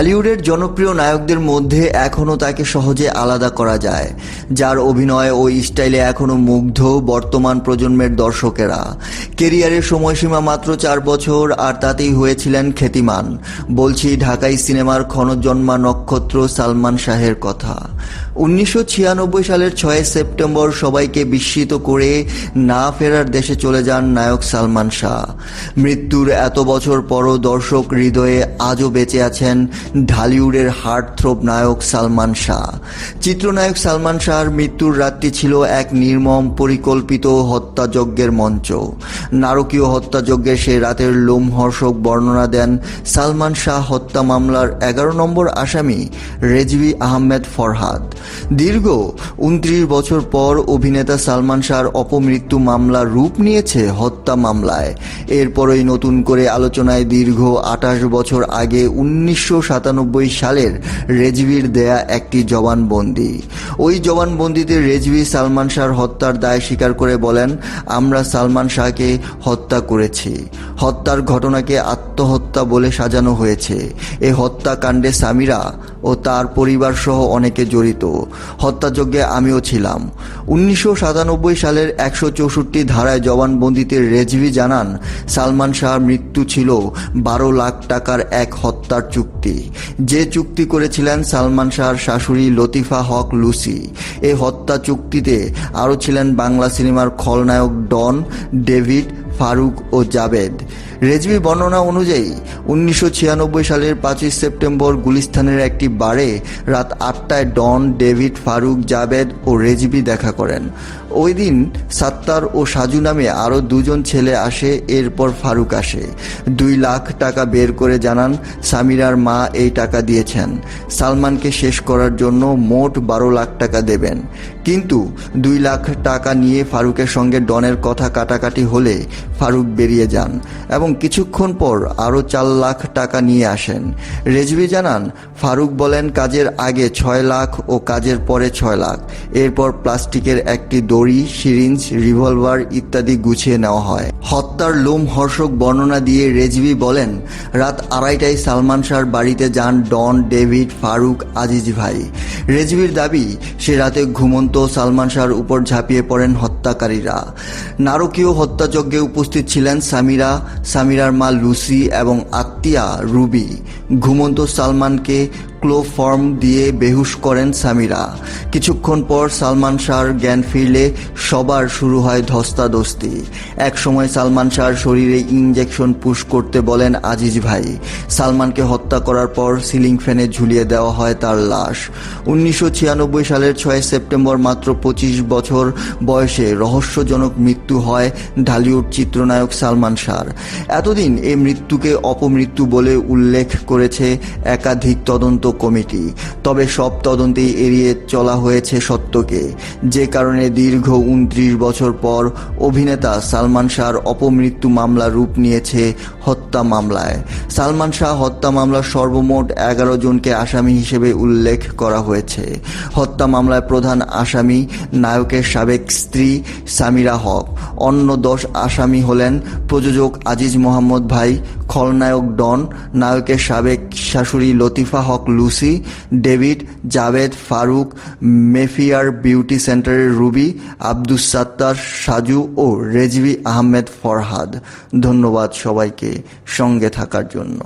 ঢালিউডের জনপ্রিয় নায়কদের মধ্যে এখনও তাকে সহজে আলাদা করা যায়, যার অভিনয় ও স্টাইলে এখনও মুগ্ধ বর্তমান প্রজন্মের দর্শকেরা। কেরিয়ারের সময়সীমা মাত্র চার বছর, আর তাতেই হয়েছিলেন খ্যাতিমান। বলছি, ঢাকাই সিনেমার ক্ষণজন্মা নক্ষত্র সালমান শাহের কথা। উনিশশো ছিয়ানব্বই সালের ছয় সেপ্টেম্বর সবাইকে বিস্মিত করে না ফেরার দেশে চলে যান নায়ক সালমান শাহ। মৃত্যুর এত বছর পরও দর্শক হৃদয়ে আজও বেঁচে আছেন ঢালিউডের হার্ট হার্টথ্রোব নায়ক সালমান শাহ। চিত্রনায়ক সালমান শাহর মৃত্যুর রাতটি ছিল এক নির্মম পরিকল্পিত হত্যাযজ্ঞের মঞ্চ। নারকীয় হত্যাযজ্ঞের সেই রাতের লোমহর্ষক বর্ণনা দেন সালমান শাহ হত্যা মামলার এগারো নম্বর আসামি রেজভি আহমেদ ফরহাদ। দীর্ঘ উনত্রিশ বছর পর অভিনেতা সালমান শাহর অপমৃত্যু মামলা রূপ নিয়েছে হত্যা মামলায়। এরপরই নতুন করে আলোচনায় দীর্ঘ আঠাশ বছর আগে উনিশশো সাতানব্বই সালের রেজভির দেয়া একটি জবানবন্দি। ওই জবানবন্দিতে রেজভি সালমান শাহর হত্যার দায় স্বীকার করে বলেন, আমরা সালমান শাহকে হত্যা করেছি। হত্যার ঘটনাকে আত্মহত্যা বলে সাজানো হয়েছে। এ হত্যাকাণ্ডে সামিরা ও তার পরিবার সহ অনেকে জড়িত। হত্যাযজ্ঞে আমিও ছিলাম। উনিশশো সাতানব্বই সালের একশো চৌষট্টি ধারায় জবানবন্দিতে রেজভি জানান, সালমান শাহর মৃত্যু ছিল বারো লাখ টাকার এক হত্যার চুক্তি। যে চুক্তি করেছিলেন সালমান শাহর শাশুড়ি লতিফা হক লুসি। এই হত্যা চুক্তিতে আরও ছিলেন বাংলা সিনেমার খলনায়ক ডন ডেভিড ফারুক ও জাবেদ। রেজবি বর্ণনা অনুযায়ী, উনিশশো ছিয়ানব্বই সালের পাঁচই সেপ্টেম্বর গুলিস্তানের একটি বারে রাত আটটায় ডন, ডেভিড, ফারুক, জাবেদ ও রেজবি দেখা করেন। ওই দিন সাত্তার ও সাজু নামে আরও দুজন ছেলে আসে, এরপর ফারুক আসে। দুই লাখ টাকা বের করে জানান, সামিরার মা এই টাকা দিয়েছেন। সালমানকে শেষ করার জন্য মোট বারো লাখ টাকা দেবেন। কিন্তু দুই লাখ টাকা নিয়ে ফারুকের সঙ্গে ডনের কথা কাটাকাটি হলে ফারুক বেরিয়ে যান এবং কিছুক্ষণ পর আরও চার লাখ টাকা নিয়ে আসেন। রেজভি জানান, ফারুক বলেন, কাজের আগে ছয় লাখ ও কাজের পরে ছয় লাখ। এরপর প্লাস্টিকের একটি দড়ি সিরিঞ্জ, রিভলভার ইত্যাদি গুছিয়ে নেওয়া হয়। হত্যার লোমহর্ষক বর্ণনা দিয়ে রেজভি বলেন, রাত আড়াইটায় সালমান শাহর বাড়িতে যান ডন, ডেভিড, ফারুক, আজিজ ভাই। রেজভির দাবি, সে রাতে ঘুমন্ত সালমান শাহর উপর ঝাঁপিয়ে পড়েন হত্যাকারীরা। নারকীয় হত্যাযজ্ঞে উপস্থিত ছিলেন সামিরা, সামিরার মা লুসি এবং আত্মীয়া রুবি। ঘুমন্ত সালমানকে ক্লোফর্ম দিয়ে বেহুশ করেন সামিরা। কিছুক্ষণ পর সালমান শাহর জ্ঞান ফিরলে সবার শুরু হয় ধস্তাধস্তি। একসময় সালমান শাহর শরীরে ইঞ্জেকশন পুশ করতে বলেন আজিজ ভাই। সালমানকে হত্যা করার পর সিলিং ফ্যানে ঝুলিয়ে দেওয়া হয় তার লাশ। উনিশশো ছিয়ানব্বই সালের ছয় সেপ্টেম্বর মাত্র পঁচিশ বছর বয়সে রহস্যজনক মৃত্যু হয় ঢালিউড চিত্রনায়ক সালমান শাহর। এতদিন এই মৃত্যুকে অপমৃত্যু বলে উল্লেখ করেছে একাধিক তদন্ত কমিটি। তবে সব তদন্তেই এড়িয়ে চলা হয়েছে সত্যকে। যে কারণে দীর্ঘ উনত্রিশ বছর পর অভিনেতা সালমান শাহর অপমৃত্যু মামলা রূপ নিয়েছে হত্যা মামলায়। সালমান শাহ হত্যা মামলার সর্বমোট এগারো জনকে আসামি হিসেবে উল্লেখ করা হয়েছে। হত্যা মামলায় প্রধান আসামি নায়কের সাবেক স্ত্রী সামিরা হক। অন্য দশ আসামি হলেন প্রযোজক আজিজ মোহাম্মদ ভাই খলনায়ক ডন, নায়কের সাবেক শাশুড়ি Latifa Haque Lucy, David, Javed Faruk, Mayfair beauty সেন্টারের রুবি, আব্দুস সাত্তার, সাজু ও রেজভি আহমেদ ফরহাদ। ধন্যবাদ সবাইকে সঙ্গে থাকার জন্য।